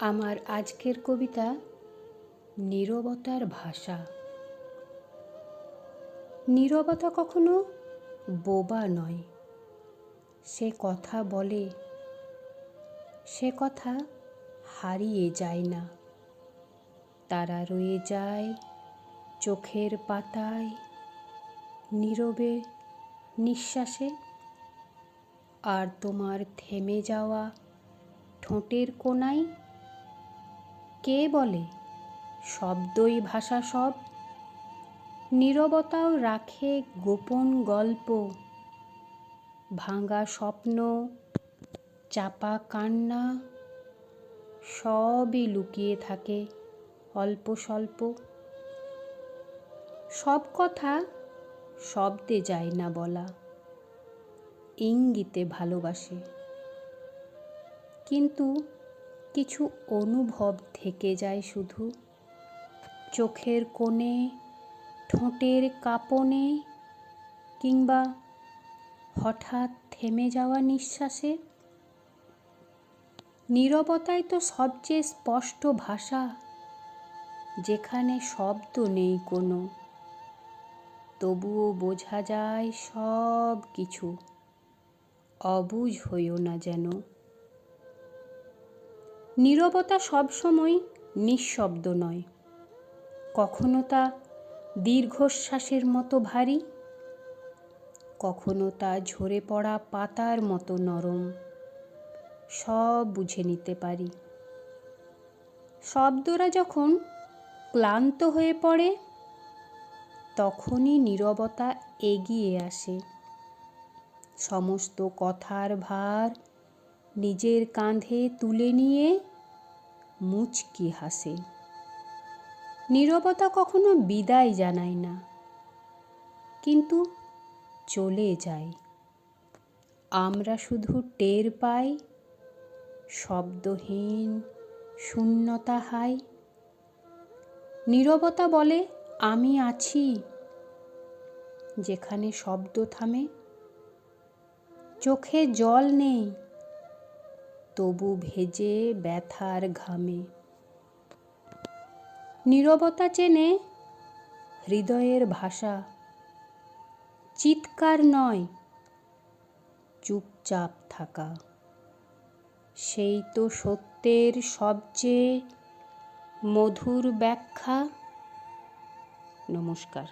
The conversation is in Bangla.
আমার আজকের কবিতা নীরবতার ভাষা। নীরবতা কখনো বোবা নয়। সে কথা বলে, সে কথা হারিয়ে যায় না। তারা রয়ে যায় চোখের পাতায়, নীরবে নিঃশ্বাসে। আর তোমার থেমে যাওয়া ঠোঁটের কোনায় কে বলে? শব্দই ভাষা সব। নীরবতাও রাখে গোপন গল্প। ভাঙা স্বপ্ন, চাপা কান্না, সবই লুকিয়ে থাকে অল্প স্বল্প। সব কথা শব্দে যায় না বলা, ইঙ্গিতে ভালোবাসে। কিন্তু কিছু অনুভব থেকে যায় শুধু। চোখের কোণে, ঠোঁটের কাঁপনে কিংবা হঠাৎ থেমে যাওয়া নিঃশ্বাসে। নীরবতাই তো সবচেয়ে স্পষ্ট ভাষা, যেখানে শব্দ নেই কোনো। তবুও বোঝা যায় সব কিছু অবুঝ হইও না যেন। নীরবতা সবসময় নিঃশব্দ নয়। কখনো তা দীর্ঘশ্বাসের মতো ভারী, কখনো তা ঝরে পড়া পাতার মতো নরম। সব বুঝে নিতে পারি। শব্দরা যখন ক্লান্ত হয়ে পড়ে, তখনই নীরবতা এগিয়ে আসে। সমস্ত কথার ভার নিজের কাঁধে তুলে নিয়ে মুচকি হাসে। নীরবতা কখনো বিদায় জানায় না, কিন্তু চলে যায়। আমরা শুধু টের পাই, শব্দহীন শূন্যতা হাই নীরবতা বলে, আমি আছি, যেখানে শব্দ থামে, চোখে জল নেই। তবু ভেজে ব্যথার ঘামে। নীরবতা চেনে হৃদয়ের ভাষা। চিৎকার নয়, চুপচাপ থাকা। সেই তো সত্যের সবচেয়ে মধুর ব্যাখ্যা। নমস্কার।